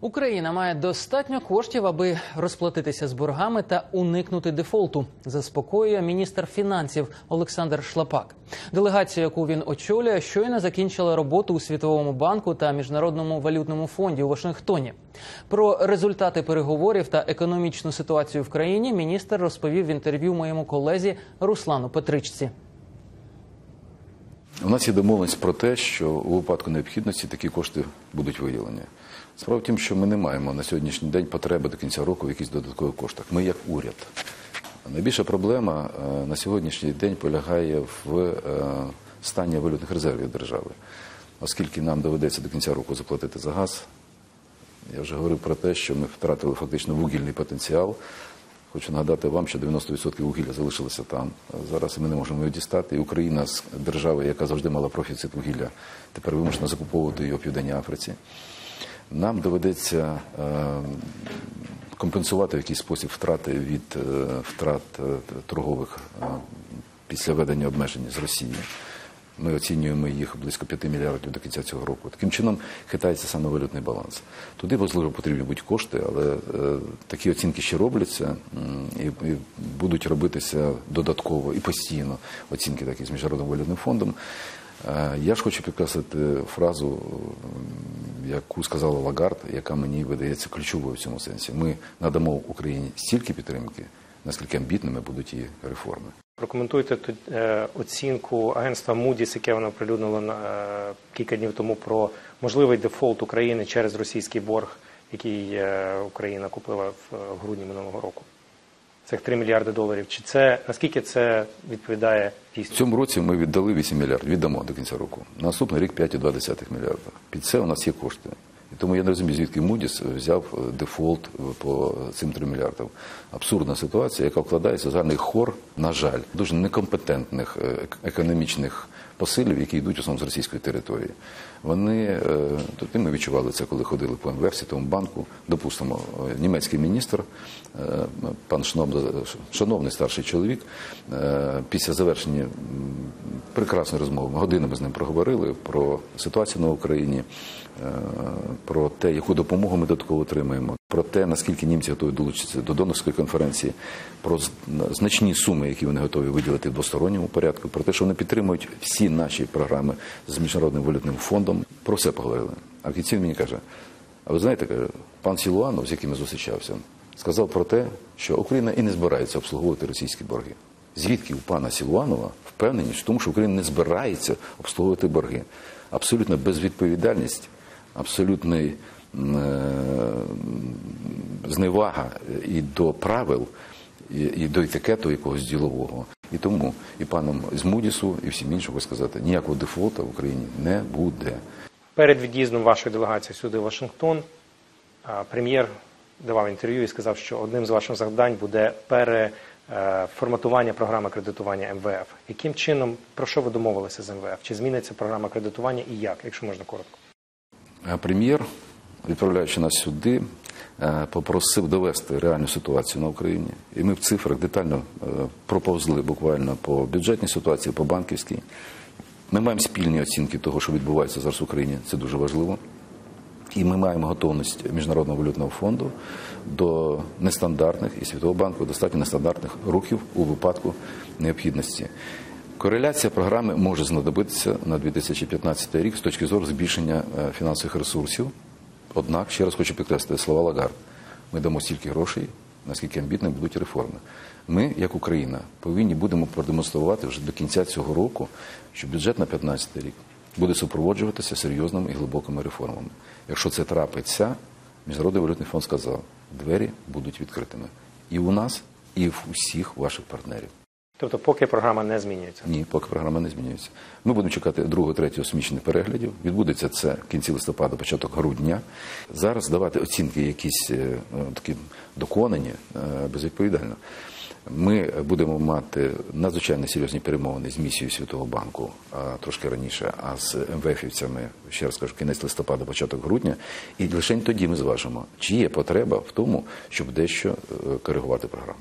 Україна має достатньо коштів, аби розплатитися з боргами та уникнути дефолту. Заспокоює міністр фінансів Олександр Шлапак. Делегація, яку він очолює, щойно закінчила роботу у Світовому банку та Міжнародному валютному фонді у Вашингтоні. Про результати переговорів та економічну ситуацію в країні міністр розповів в інтерв'ю моєму колезі Руслану Петричці. У нас є домовленість про те, що у випадку необхідності такі кошти будуть виділені. Справа в тім, що ми не маємо на сьогоднішній день потреби до кінця року в якихось додаткових коштах. Ми як уряд. Найбільша проблема е, на сьогоднішній день полягає в е, стані валютних резервів держави, оскільки нам доведеться до кінця року заплатити за газ. Я вже говорив про те, що ми втратили фактично вугільний потенціал. Хочу нагадати вам, що 90% вугілля залишилося там. Зараз ми не можемо його дістати. І Україна з держави, яка завжди мала профіцит вугілля, тепер вимушена закуповувати його в Південній Африці. Нам доведеться е, компенсувати в якийсь спосіб втрати від е, втрат е, торгових після введення обмежень з Росії. Ми оцінюємо їх близько 5 мільярдів до кінця цього року. Таким чином хитається саме валютний баланс. Туди можливо потрібні будуть кошти, але е, такі оцінки ще робляться і, і будуть робитися додатково і постійно оцінки такі з міжнародним валютним фондом. Е, я ж хочу підкреслити фразу, яку сказала Лагард, яка мені видається ключовою в цьому сенсі. Ми надамо Україні стільки підтримки, наскільки амбітними будуть її реформи. Прокоментуйте тут е, оцінку агентства Moody's, яке воно оприлюднило на, е, кілька днів тому про можливий дефолт України через російський борг, який е, Україна купила в, грудні минулого року. Цих 3 мільярди доларів. Чи це наскільки це відповідає В цьому році ми віддали 8 мільярдів, віддамо до кінця року. Наступний рік 5,2 мільярда. Під це у нас є кошти. Тому я не розумію, звідки Мудіс взяв е, дефолт е, по цим 3 мільярдам. Абсурдна ситуація, яка вкладається в загальний хор, на жаль, дуже некомпетентних е, економічних посилів, які йдуть у основному з російської території. Вони, і ми відчували це, коли ходили по МВФ, Світовому банку. Допустимо, е, німецький міністр, е, пан Шноб, шановний старший чоловік, після завершення прекрасної розмови, ми годинами з ним проговорили про ситуацію на Україні, про те, яку допомогу ми додатково отримаємо, про те, наскільки німці готові долучитися до донорської конференції, про значні суми, які вони готові виділити в двосторонньому порядку, про те, що вони підтримують всі наші програми з міжнародним валютним фондом. Про все поговорили. А в мені каже: а ви знаєте, каже, пан Сілуанов, з яким я зустрічався, сказав про те, що Україна і не збирається обслуговувати російські борги. Звідки у пана Сілуанова впевненість в тому, що Україна не збирається обслуговувати борги? Абсолютна безвідповідальність, абсолютний зневага і до правил, і, до етикету якогось ділового. І тому і паном з Мудісу, і всім іншим сказати, ніякого дефолту в Україні не буде. Перед від'їздом вашої делегації сюди в Вашингтон прем'єр давав інтерв'ю і сказав, що одним з ваших завдань буде переформатування програми кредитування МВФ. Яким чином про що ви домовилися з МВФ? Чи зміниться програма кредитування і як, якщо можна коротко? Прем'єр, відправляючи нас сюди, е, попросив довести реальну ситуацію на Україні. І ми в цифрах детально е, проповзли буквально по бюджетній ситуації, по банківській. Ми маємо спільні оцінки того, що відбувається зараз в Україні. Це дуже важливо. І ми маємо готовність Міжнародного валютного фонду до нестандартних і Світового банку достатньо нестандартних рухів у випадку необхідності. Кореляція програми може знадобитися на 2015 рік з точки зору збільшення е, фінансових ресурсів. Однак, ще раз хочу підкреслити слова Лагард. Ми дамо стільки грошей, наскільки амбітними будуть реформи. Ми, як Україна, повинні будемо продемонструвати вже до кінця цього року, що бюджет на 2015 рік буде супроводжуватися серйозними і глибокими реформами. Якщо це трапиться, Міжнародний валютний фонд сказав, двері будуть відкритими і у нас, і в усіх ваших партнерів. Тобто, поки програма не змінюється. Ні, поки програма не змінюється. Ми будемо чекати другого, третього смічних переглядів. Відбудеться це кінці листопада, початок грудня. Зараз давати оцінки якісь е, ну, такі доконані е, безвідповідально. Ми будемо мати надзвичайно серйозні перемовини з місією Світового банку а, трошки раніше, а з МВФівцями, ще раз кажу, кінець листопада, початок грудня. І лише тоді ми зважимо, чи є потреба в тому, щоб дещо е, коригувати програму.